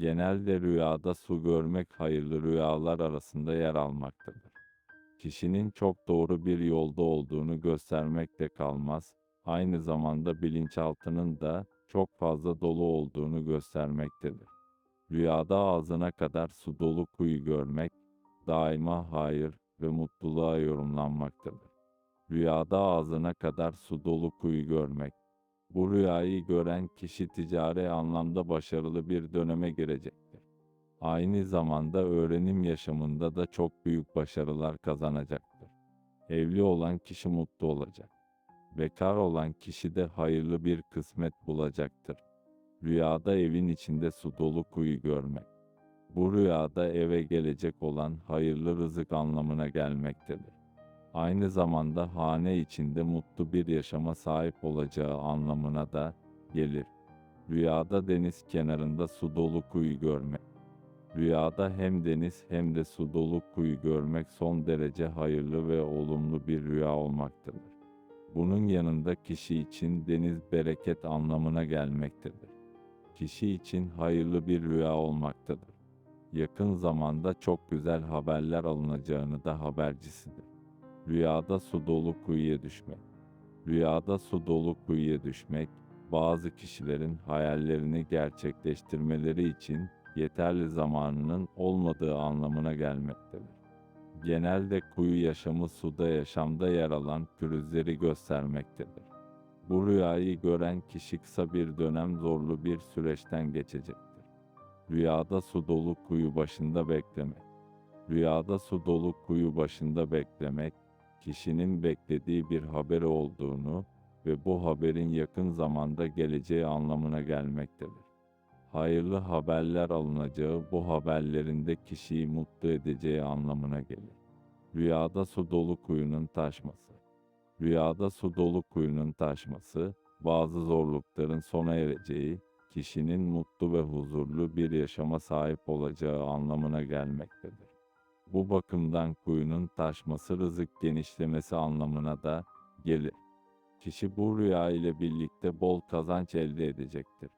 Genelde rüyada su görmek hayırlı rüyalar arasında yer almaktadır. Kişinin çok doğru bir yolda olduğunu göstermekte kalmaz, aynı zamanda bilinçaltının da çok fazla dolu olduğunu göstermektedir. Rüyada ağzına kadar su dolu kuyu görmek, daima hayır ve mutluluğa yorumlanmaktadır. Rüyada ağzına kadar su dolu kuyu görmek, bu rüyayı gören kişi ticari anlamda başarılı bir döneme girecektir. Aynı zamanda öğrenim yaşamında da çok büyük başarılar kazanacaktır. Evli olan kişi mutlu olacak. Bekar olan kişi de hayırlı bir kısmet bulacaktır. Rüyada evin içinde su dolu kuyu görmek. Bu rüyada eve gelecek olan hayırlı rızık anlamına gelmektedir. Aynı zamanda hane içinde mutlu bir yaşama sahip olacağı anlamına da gelir. Rüyada deniz kenarında su dolu kuyu görmek. Rüyada hem deniz hem de su dolu kuyu görmek son derece hayırlı ve olumlu bir rüya olmaktadır. Bunun yanında kişi için deniz bereket anlamına gelmektedir. Kişi için hayırlı bir rüya olmaktadır. Yakın zamanda çok güzel haberler alınacağını da habercisidir. Rüyada su dolu kuyuya düşmek. Rüyada su dolu kuyuya düşmek, bazı kişilerin hayallerini gerçekleştirmeleri için yeterli zamanının olmadığı anlamına gelmektedir. Genelde kuyu yaşamı suda yaşamda yer alan pürüzleri göstermektedir. Bu rüyayı gören kişi kısa bir dönem zorlu bir süreçten geçecektir. Rüyada su dolu kuyu başında beklemek. Rüyada su dolu kuyu başında beklemek, kişinin beklediği bir haberi olduğunu ve bu haberin yakın zamanda geleceği anlamına gelmektedir. Hayırlı haberler alınacağı bu haberlerin de kişiyi mutlu edeceği anlamına gelir. Rüyada su dolu kuyunun taşması. Rüyada su dolu kuyunun taşması, bazı zorlukların sona ereceği, kişinin mutlu ve huzurlu bir yaşama sahip olacağı anlamına gelmektedir. Bu bakımdan kuyunun taşması rızık genişlemesi anlamına da gelir. Kişi bu rüya ile birlikte bol kazanç elde edecektir.